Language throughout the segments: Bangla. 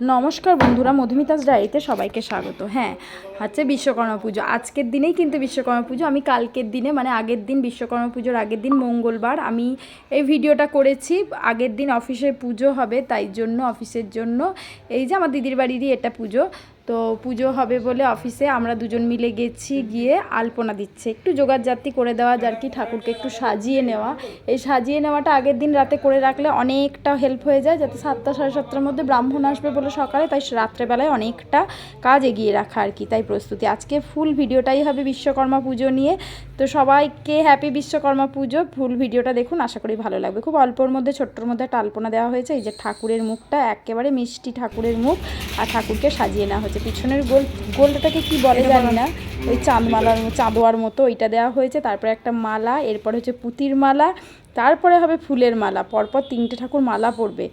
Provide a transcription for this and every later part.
নমস্কার বন্ধুরা, মধুমিতাস ডায়েরিতে সবাইকে স্বাগত। হ্যাঁ হচ্ছে বিশ্বকর্মা পুজো। আজকের দিনেই কিন্তু বিশ্বকর্মা পুজো। আমি কালকের দিনে মানে আগের দিন বিশ্বকর্মা পুজোর আগের দিন মঙ্গলবার আমি এই ভিডিওটা করেছি। আগের দিন অফিসের পুজো হবে, তাই জন্য, অফিসের জন্য এই যে আমার দিদির বাড়িরই এটা পুজো। তো পুজো হবে বলে অফিসে আমরা দুজন মিলে গেছি গিয়ে আলপনা দিচ্ছে। একটু জোগাড়জাতি করে দেওয়া যার কি ঠাকুরকে একটু সাজিয়ে নেওয়া। এই সাজিয়ে নেওয়াটা আগের দিন রাতে করে রাখলে অনেকটা হেল্প হয়ে যায় যাতে সাতটা সাড়ে সাতটার মধ্যে ব্রাহ্মণ আসবে বলে সকালে তাই রাত্রেবেলায় অনেকটা কাজ এগিয়ে রাখা আর কি তাই প্রস্তুতি। আজকে ফুল ভিডিওটাই হবে বিশ্বকর্মা পুজো নিয়ে। তো সবাইকে হ্যাপি বিশ্বকর্মা পুজো ফুল ভিডিওটা দেখুন আশা করি ভালো লাগবে। খুব অল্পর মধ্যে ছোট্টর মধ্যে একটা আলপনা দেওয়া হয়েছে এই যে ঠাকুরের মুখটা একেবারে মিষ্টি ঠাকুরের মুখ আর ঠাকুরকে সাজিয়ে নেওয়া হয়েছে। পিছনের গোল গোলটাকে কি বলে জানি না। ওই চাঁদমালার চাঁদোয়ার মতো ওইটা দেওয়া হয়েছে। তারপরে একটা মালা এরপর হচ্ছে পুতির মালা তারপরে হবে ফুলের মালা। পরপর তিনটে ঠাকুর মালা পরবে।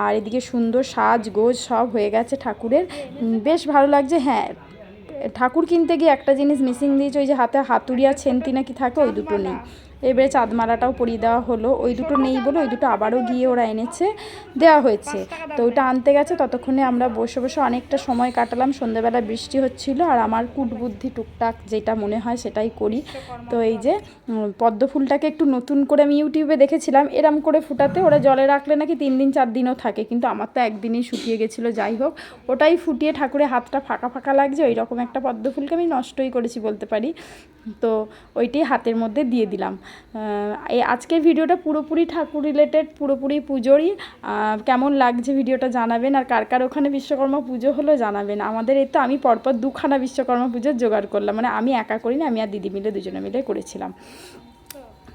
আর এদিকে সুন্দর সাজ গোজ সব হয়ে গেছে ঠাকুরের। বেশ ভালো লাগছে হ্যাঁ। ঠাকুর কিনতে গিয়ে একটা জিনিস মিসিং দিয়েছে ওই যে হাতে হাতুড়ি আর ছেন্তি নাকি থাকে ওই দুটো নেই। এবারে চাঁদমালাটাও পরিয়ে দেওয়া হলো। ওই দুটো নেই বলে ওই দুটো আবারও গিয়ে ওরা এনেছে, দেওয়া হয়েছে। তো ওইটা আনতে গেছে, ততক্ষণে আমরা বসে বসে অনেকটা সময় কাটালাম। সন্ধ্যাবেলা বৃষ্টি হচ্ছিল আর আমার কুটবুদ্ধি টুকটাক যেটা মনে হয় সেটাই করি। তো এই যে পদ্ম ফুলটাকে একটু নতুন করে আমি ইউটিউবে দেখেছিলাম, এরম করে ফুটাতে ওরা জলে রাখলে নাকি তিন দিন, চার দিনও থাকে, কিন্তু আমার তো একদিনেই শুকিয়ে গেছিল, যাই হোক। ওটাই ফুটিয়ে ঠাকুরের হাতটা ফাঁকা ফাঁকা লাগছে ওই রকম একটা পদ্ম ফুলকে আমি নষ্টই করেছি বলতে পারি। তো ওইটাই হাতের মধ্যে দিয়ে দিলাম। এই আজকের ভিডিওটা পুরোপুরি ঠাকুর রিলেটেড পুরোপুরি পুজোরই। কেমন লাগছে ভিডিওটা জানাবেন আর কার কার ওখানে বিশ্বকর্মা পুজো হলো জানাবেন। আমাদের এই তো আমি পরপর দুখানা বিশ্বকর্মা পুজোর জোগাড় করলাম। মানে আমি একা করিনি আমি আর দিদি মিলে, দুজনে মিলে করেছিলাম।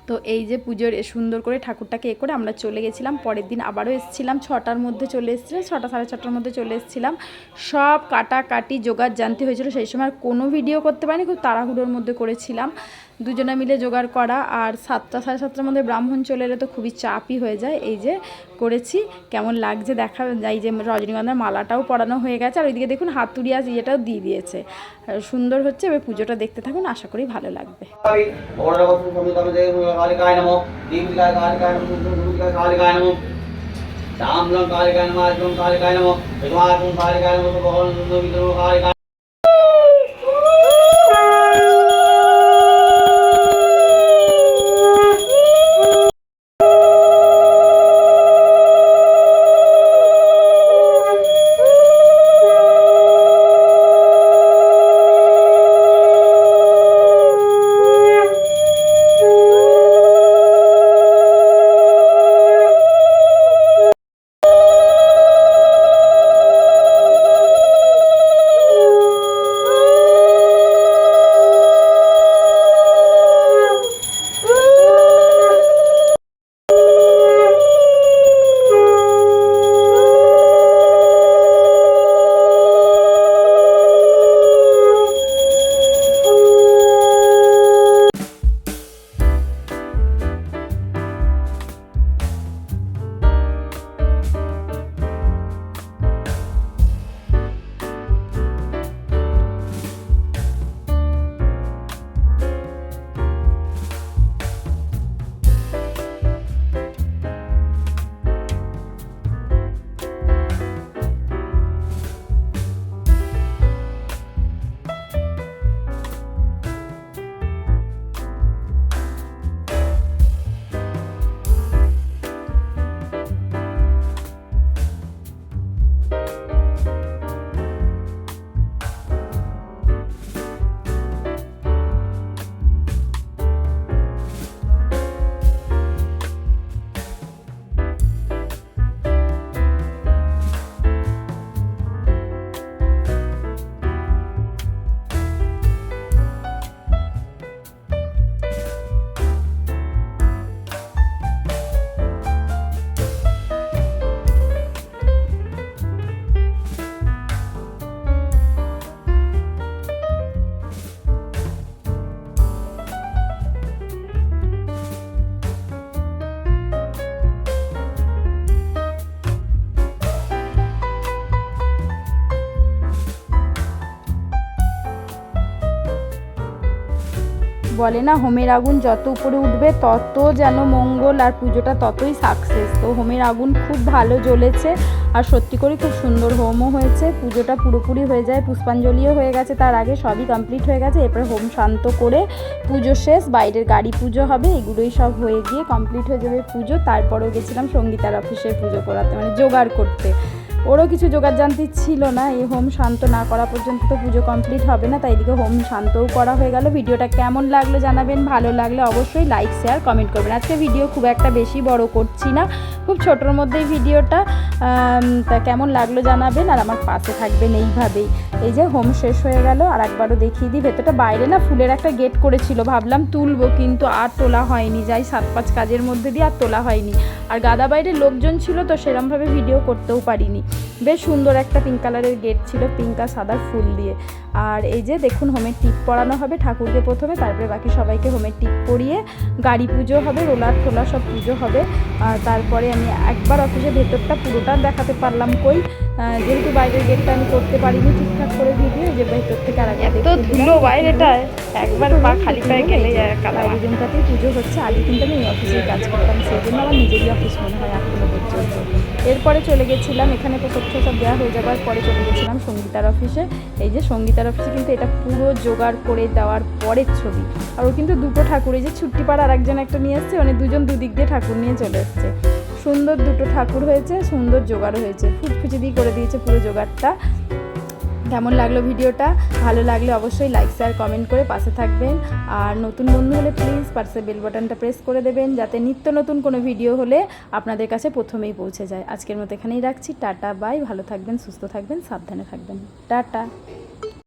তো এই যে পুজোর সুন্দর করে ঠাকুরটাকে এ করে আমরা চলে গেছিলাম। পরের দিন আবারও এসেছিলাম। ছটার মধ্যে চলে এসেছিলাম, ছটা, সাড়ে ছটার মধ্যে চলে এসেছিলাম। সব কাটাকাটি জোগাড় জানতে হয়েছিল। সেই সময় কোনো ভিডিও করতে পারিনি, খুব তাড়াহুড়োর মধ্যে করেছিলাম। দুজনে মিলে জোগাড় করা আর সাতটা, সাড়ে সাতটার মধ্যে ব্রাহ্মণ চলে এলে তো খুবই চাপই হয়ে যায়। এই যে করেছি, কেমন লাগছে দেখা এই যে রজনীগন্ধার মালাটাও পরানো হয়ে গেছে। আর ওইদিকে দেখুন হাতুড়ি আর ইয়েটাও দিয়ে দিয়েছে। সুন্দর হচ্ছে, এবার পুজোটা দেখতে থাকুন, আশা করি ভালো লাগবে। বলে না, হোমের আগুন যত উপরে উঠবে তত যেন মঙ্গল আর পুজোটা ততই সাকসেস তো হোমের আগুন খুব ভালো জ্বলেছে আর সত্যি করে খুব সুন্দর হোমও হয়েছে। পুজোটা পুরোপুরি হয়ে যায়, পুষ্পাঞ্জলিও হয়ে গেছে, তার আগে সবই কমপ্লিট হয়ে গেছে, এরপরে হোম শান্ত করে পুজো শেষ, বাইরের গাড়ি পুজো হবে, এগুলোই সব হয়ে গিয়ে কমপ্লিট হয়ে যাবে পুজো। তারপরেও গেছিলাম সঙ্গীতার অফিসে পুজো করাতে মানে জোগাড় করতে। ওরও কিছু জোগাড় জানতি ছিল না, এই হোম শান্ত না করা পর্যন্ত তো পুজো কমপ্লিট হবে না, তাই এদিকে হোম শান্তও করা হয়ে গেল। ভিডিওটা কেমন লাগল জানাবেন, ভালো লাগলে অবশ্যই লাইক শেয়ার কমেন্ট করবেন। আজকে ভিডিও খুব একটা বেশি বড় করছি না, খুব ছোটোর মধ্যেই ভিডিওটা তা কেমন লাগল জানাবেন, আর আমার পাশে থাকবেন এইভাবেই। এই যে হোম শেষ হয়ে গেল, আর একবারও দেখিয়ে দিই, ভেতরটা বাইরে না ফুলের একটা গেট করেছিল, ভাবলাম তুলবো, কিন্তু আর তোলা হয়নি, যাই সাত পাঁচ কাজের মধ্যে দিয়ে আর তোলা হয়নি। আর গাদা বাইরে লোকজন ছিল, তো সেরমভাবে ভিডিও করতেও পারিনি। বেশ সুন্দর একটা পিঙ্ক কালারের গেট ছিল পিঙ্ক আর সাদা ফুল দিয়ে। আর এই যে দেখুন হোমের টিপ পরানো হবে ঠাকুরকে প্রথমে তারপরে বাকি সবাইকে হোমের টিপ পরিয়ে গাড়ি পুজো হবে রোলার টোলা সব পুজো হবে। আর তারপরে আমি একবার অফিসের ভেতরটা পুরোটা দেখাতে পারলাম কই। যেহেতু বাইরের গেটটা আমি করতে পারিনি ঠিকঠাক করে ভিডিও যে ভেতর থেকে আর এত ধুলো বাইরেটা একবার পা খালি পায়ে গেলে কাদা বাইরের রুমটাতেই পুজো হচ্ছে আগে কিন্তু আমি অফিসেই কাজ করতাম সেই জন্য আমার নিজেরই অফিস মনে হয় এখনও পর্যন্ত। এরপরে চলে গেছিলাম, এখানে তো তথ্য সব দেওয়া হয়ে যাওয়ার পরে চলে গেছিলাম সঙ্গীতার অফিসে। এই যে সঙ্গীতার অফিসে কিন্তু এটা পুরো জোগাড় করে দেওয়ার পরের ছবি। আর ও কিন্তু দুটো ঠাকুর এই যে ছুট্টি পাড়া আর একজন একটা নিয়ে এসছে মানে দুজন দুদিক দিয়ে ঠাকুর নিয়ে চলে এসছে। সুন্দর দুটো ঠাকুর হয়েছে, সুন্দর জোগাড় হয়েছে ফুটফুচি দিয়ে করে দিয়েছে পুরো জোগাড়টা। কেমন লাগল ভিডিওটা? ভালো লাগলে অবশ্যই লাইক শেয়ার কমেন্ট করে পাশে থাকবেন। আর নতুন বন্ধু হলে প্লিজ পাশে বেল বাটনটা প্রেস করে দেবেন, যাতে নিত্য নতুন কোনো ভিডিও হলে আপনাদের কাছে প্রথমেই পৌঁছে যায়। আজকের মতো এখানেই রাখছি। টাটা বাই ভালো থাকবেন, সুস্থ থাকবেন, সাবধানে থাকবেন। টাটা।